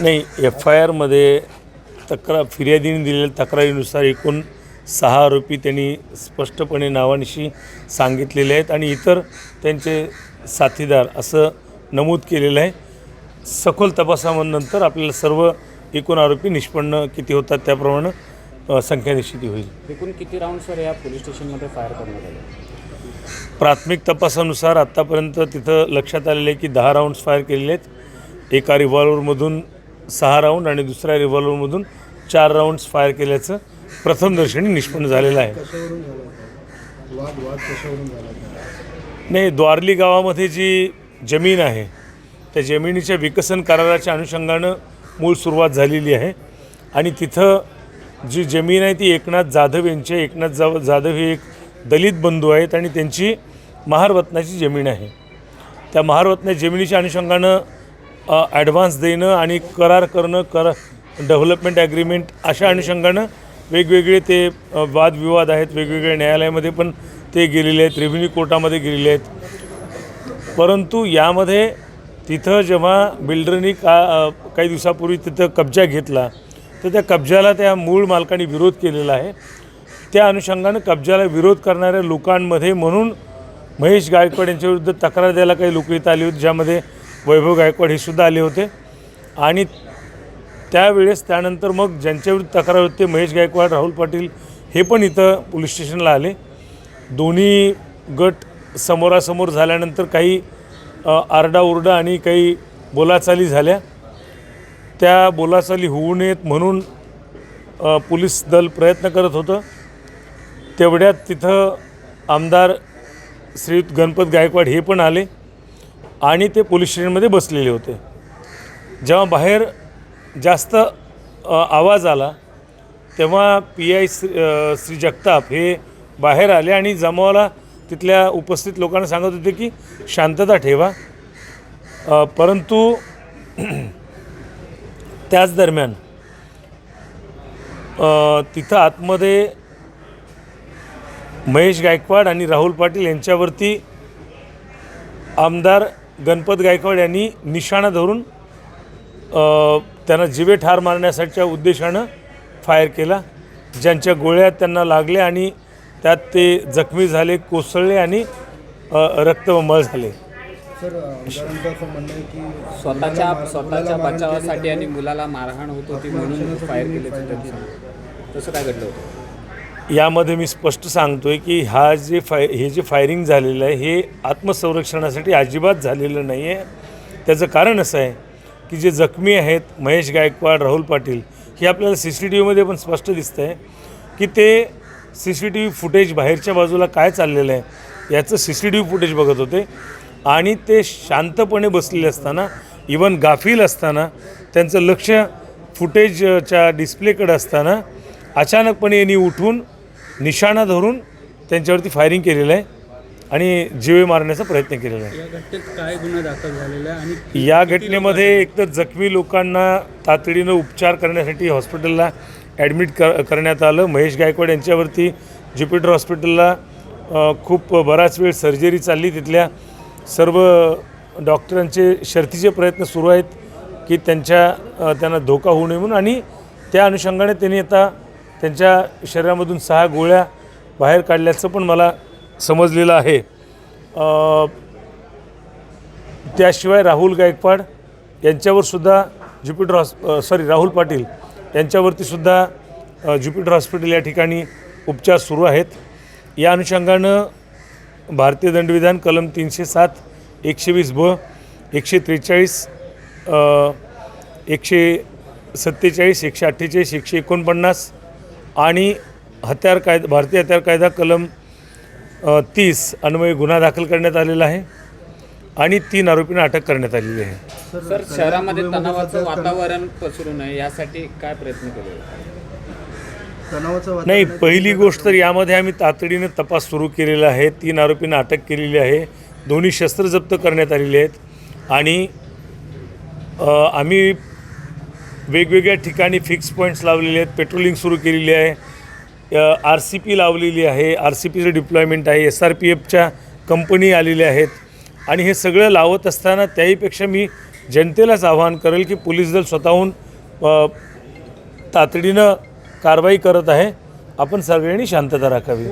नाही F I आरमध्ये तक्रार फिर्यादीने दिलेल्या तक्रारीनुसार एकूण सहा आरोपी त्यांनी स्पष्टपणे नावानिशी सांगितलेले आहेत आणि इतर त्यांचे साथीदार असं नमूद केलेलं आहे. सखोल तपासानंतर आपल्याला सर्व एकूण आरोपी निष्पन्न किती होतात त्याप्रमाणे संख्या निश्चिती होईल. एकूण किती राऊंड्सवर या पोलीस स्टेशनमध्ये फायर करण्यात आले? प्राथमिक तपासानुसार आत्तापर्यंत तिथं लक्षात आलेलं आहे की दहा राऊंड्स फायर केलेले आहेत. एका रिव्हॉल्वरमधून सहा राऊंड आणि दुसऱ्या रिव्हॉल्वरमधून चार राऊंड्स फायर केल्याचं प्रथमदर्शनी निष्पन्न झालेलं आहे. नाही द्वारली गावामध्ये जी जमीन आहे त्या जमिनीच्या विकसन कराराच्या अनुषंगानं मूळ सुरुवात झालेली आहे. आणि तिथं जी जमीन आहे ती एकनाथ जाधव यांची एकनाथ जाव जाधव हे एक दलित बंधू आहेत आणि त्यांची महारवतनाची जमीन आहे. त्या महारत्न जमिनीच्या अनुषंगानं ॲडव्हान्स देणं आणि करार करणं कर डेव्हलपमेंट ॲग्रीमेंट अशा अनुषंगानं वेगवेगळे ते वादविवाद आहेत वेगवेगळ्या न्यायालयामध्ये पण ते गेलेले आहेत रेव्हेन्यू कोर्टामध्ये गेलेले आहेत. परंतु यामध्ये तिथं जेव्हा बिल्डरनी का काही दिवसापूर्वी तिथं कब्जा घेतला तर त्या कब्जाला त्या मूळ मालकाने विरोध केलेला आहे. त्या अनुषंगानं कब्जाला विरोध करणाऱ्या लोकांमध्ये म्हणून महेश गायकवाड यांच्याविरुद्ध तक्रार द्यायला काही लोक इथं आली होती ज्यामध्ये वैभव गायकवाड हे सुद्धा आले होते. आणि त्यावेळेस त्यानंतर मग ज्यांच्याविरुद्ध तक्रार होते महेश गायकवाड राहुल पाटील हे पण इथं पोलीस स्टेशनला आले. दोन्ही गट समोरासमोर झाल्यानंतर काही आरडाओरडा आणि काही बोलाचाली झाल्या. त्या बोलाचाली होऊ नयेत म्हणून पोलीस दल प्रयत्न करत होतं. तेवढ्यात तिथं आमदार श्री गणपत गायकवाड हे पण आले आणि ते पोलीस स्टेशनमध्ये बसलेले होते. जेव्हा बाहेर जास्त आवाज आला तेव्हा पी आय श्री श्री जगताप हे बाहेर आले आणि जमावाला तिथल्या उपस्थित लोकांना सांगत होते की शांतता ठेवा. परंतु त्याच दरम्यान तिथं आतमध्ये महेश गायकवाड आणि राहुल पाटील यांच्यावरती आमदार गणपत गायकवाड यांनी निशाणा धरून त्यांना जिवे ठार मारण्यासाठीच्या उद्देशानं फायर केला ज्यांच्या गोळ्या त्यांना लागल्या आणि त्यात ते जखमी झाले कोसळले आणि रक्तबंबाळ झाले. सर आमदारांचं असं म्हणणं आहे की स्वतःच्या स्वतःच्या बचावासाठी आणि मुलाला मारहाण होत होती म्हणून फायर केले तसं काय घडलं होतं? यामध्ये मी स्पष्ट सांगतोय की हा जे फाय हे जे फायरिंग झालेलं आहे हे आत्मसंरक्षणासाठी अजिबात झालेलं नाही आहे त्याचं कारण असं आहे की जे जखमी आहेत महेश गायकवाड राहुल पाटील हे आपल्याला सी सी टी व्हीमध्ये पण स्पष्ट दिसतं आहे की ते C C T V footage बाहेरच्या बाजूला काय चाललेलं आहे याचं C C T V footage बघत होते. आणि ते शांतपणे बसलेले असताना इवन गाफील असताना त्यांचं लक्ष फुटेजच्या डिस्प्लेकडे असताना अचानकपणे यांनी उठून निशाणा धरून त्यांच्यावरती फायरिंग केलेलं आहे आणि जीवे मारण्याचा प्रयत्न केलेला आहे. या घटनेत काय गुन्हा दाखल झालेला आहे आणि या घटनेमध्ये एकतर जखमी लोकांना तातडीनं उपचार करण्यासाठी हॉस्पिटलला ॲडमिट कर करण्यात आलं. महेश गायकवाड यांच्यावरती ज्युपिटर हॉस्पिटलला खूप बराच वेळ सर्जरी चालली. तिथल्या सर्व डॉक्टरांचे शर्थीचे प्रयत्न सुरू आहेत की त्यांच्या त्यांना धोका होऊ नये म्हणून आणि त्या अनुषंगाने त्यांनी आता त्यांच्या शरीरामधून सहा गोळ्या बाहेर काढल्याचं पण मला समजलेलं आहे. त्याशिवाय राहुल गायकवाड यांच्यावर सुद्धा Jupiter hos sorry Rahul Patil यांच्यावरतीसुद्धा Jupiter hospital या ठिकाणी उपचार सुरू आहेत. या अनुषंगानं भारतीय दंडविधान कलम तीनशे सात एकशे वीस ब एकशे त्रेचाळीस एकशे सत्तेचाळीस एकशे अठ्ठेचाळीस एकशे एकोणपन्नास आणि हत्यार कायदा भारतीय हत्यार कायदा कलम तीस अन्वये गुन्हा दाखल करण्यात आलेला आहे आणि तीन आरोपींना अटक करण्यात आलेली आहे. सर शहरामध्ये तणावाचं वातावरण पसरू नये यासाठी काय प्रयत्न केले? तणावाचं वातावरण नाही. पहिली गोष्ट तर यामध्ये आम्ही तातडीनं तपास सुरू केलेला आहे. तीन आरोपींना अटक केलेली आहे. दोन्ही शस्त्र जप्त करण्यात आलेली आहेत. आणि आम्ही वेगवेगळ्या ठिकाणी फिक्स पॉईंट्स लावलेले आहेत. पेट्रोलिंग सुरू केलेली आहे. आर सी पी लावलेली आहे. आर सी पीचं डिप्लॉयमेंट आहे. एस आर पी एफच्या कंपनी आलेल्या आहेत. आणि हे सगळं लावत असताना त्याहीपेक्षा मी जनतेलाच आवाहन करेल की पोलीस दल स्वतःहून तातडीनं कारवाई करत आहे. आपण सगळ्यांनी शांतता राखावी.